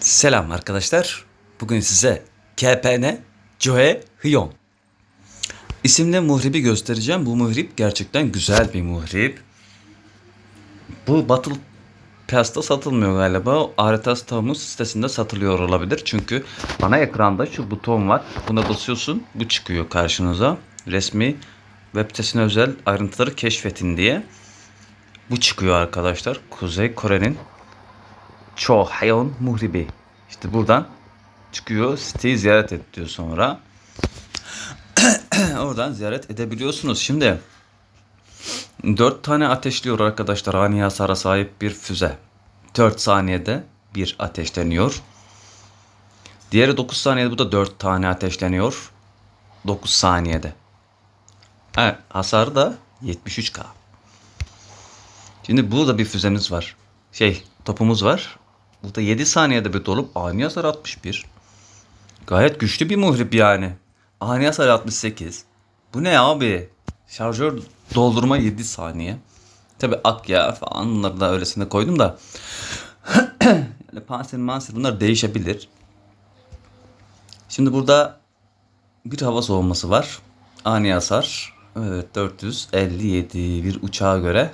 Selam arkadaşlar. Bugün size KPN Joe Hyon isimli muhribi göstereceğim. Bu muhrip gerçekten güzel bir muhrip. Bu Battle Pass'ta satılmıyor galiba. Aritas Tamus sitesinde satılıyor olabilir. Çünkü ana ekranda şu buton var. Buna basıyorsun. Bu çıkıyor karşınıza. Resmi web sitesine özel ayrıntıları keşfetin diye. Bu çıkıyor arkadaşlar. Kuzey Kore'nin Chohayon Muhribi. İşte buradan çıkıyor siteyi ziyaret et diyor sonra. Oradan ziyaret edebiliyorsunuz. Şimdi 4 tane ateşliyor arkadaşlar. Ani hasara sahip bir füze. 4 saniyede bir ateşleniyor. Diğeri 9 saniyede bu da 4 tane ateşleniyor. 9 saniyede. Evet, hasarı da 73k. Şimdi burada bir füzemiz var. Şey topumuz var. Bu da 7 saniyede bir dolup ani hasar 61. Gayet güçlü bir muhrip yani. Ani hasar 68. Bu ne abi? Şarjör doldurma 7 saniye. Tabi ak ya falan bunları da öylesine koydum da. yani panser manser bunlar değişebilir. Şimdi burada bir hava soğuması var. Ani hasar. Evet 457 bir uçağa göre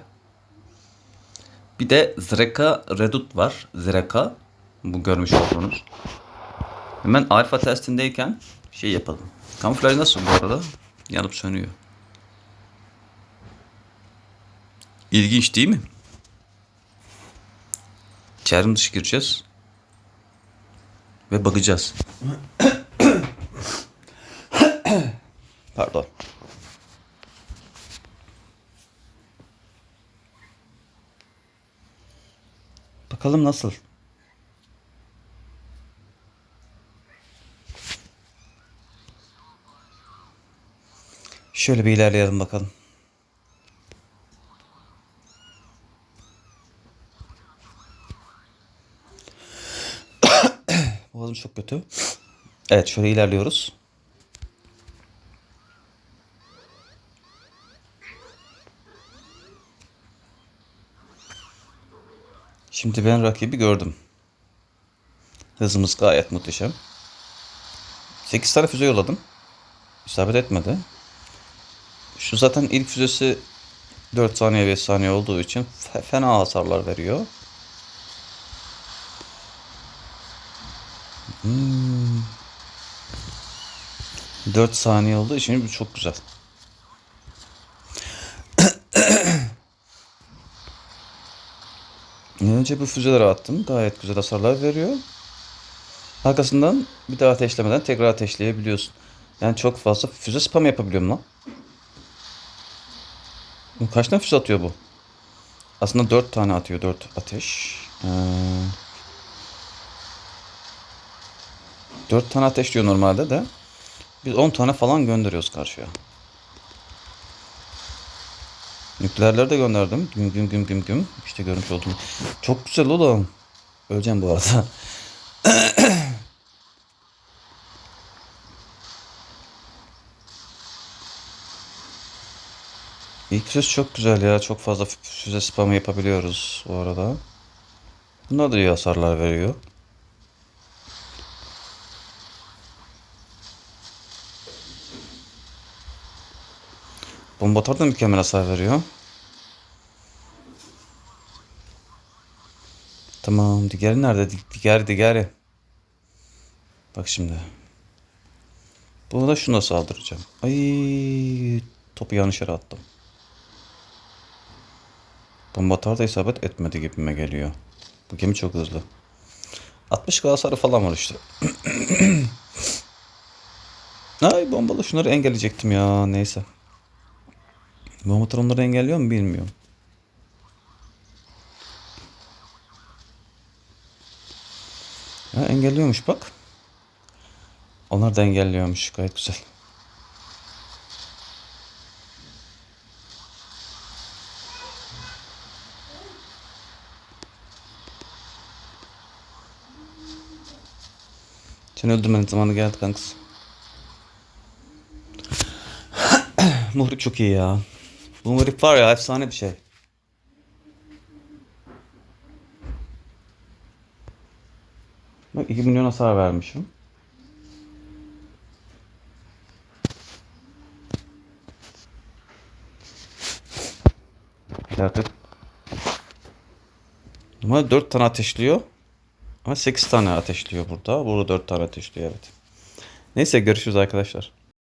bir de Zreka Redut var. Zreka. Bu görmüş olduğunuz. Hemen alfa testindeyken şey yapalım. Kamuflaj nasıl bu arada? Yanıp sönüyor. İlginç değil mi? Çevrim dışı gireceğiz. Ve bakacağız. Pardon. Bakalım nasıl? Şöyle bir ilerleyelim bakalım. Boğazım çok kötü. Evet şöyle ilerliyoruz. Şimdi ben rakibi gördüm. Hızımız gayet muhteşem. 8 tane füze yolladım. İsabet etmedi. Şu zaten ilk füzesi 4 saniye 5 saniye olduğu için fe- fena hasarlar veriyor. Hmm. 4 saniye olduğu için çok güzel. Önce bu füzeleri attım. Gayet güzel hasarlar veriyor. Arkasından bir daha ateşlemeden tekrar ateşleyebiliyorsun. Yani çok fazla füze spam yapabiliyorum lan. Kaç tane füze atıyor bu? Aslında 4 tane atıyor. 4 ateş. Ee, 4 tane ateş diyor normalde de. Biz 10 tane falan gönderiyoruz karşıya. Nükleerleri de gönderdim. Güm güm güm güm güm. İşte görmüş oldum. Çok güzel oğlum. Öleceğim bu arada. İlk füze çok güzel ya. Çok fazla fü- füze spamı yapabiliyoruz bu arada. Bunlar da iyi hasarlar veriyor. Bomba da mükemmel hasar veriyor. Tamam. Digeri nerede? Di- Digeri digeri. Bak şimdi. Bunu da şuna saldıracağım. Ay topu yanlış yere attım. Bomba atar da isabet etmedi gibime geliyor. Bu gemi çok hızlı. 60 k hasarı falan var işte. Ay bombalı şunları engelleyecektim ya neyse. Bomba onları engelliyor mu bilmiyorum. Ha, engelliyormuş bak. Onlar da engelliyormuş gayet güzel. Seni öldürmenin zamanı geldi kankız. Muhrip çok iyi ya. Bu muhrip var ya efsane bir şey. Bak 2 milyon hasar vermişim. Bir dakika. Ama 4 tane ateşliyor. Ama 8 tane ateşliyor burada. Burada 4 tane ateşliyor evet. Neyse görüşürüz arkadaşlar.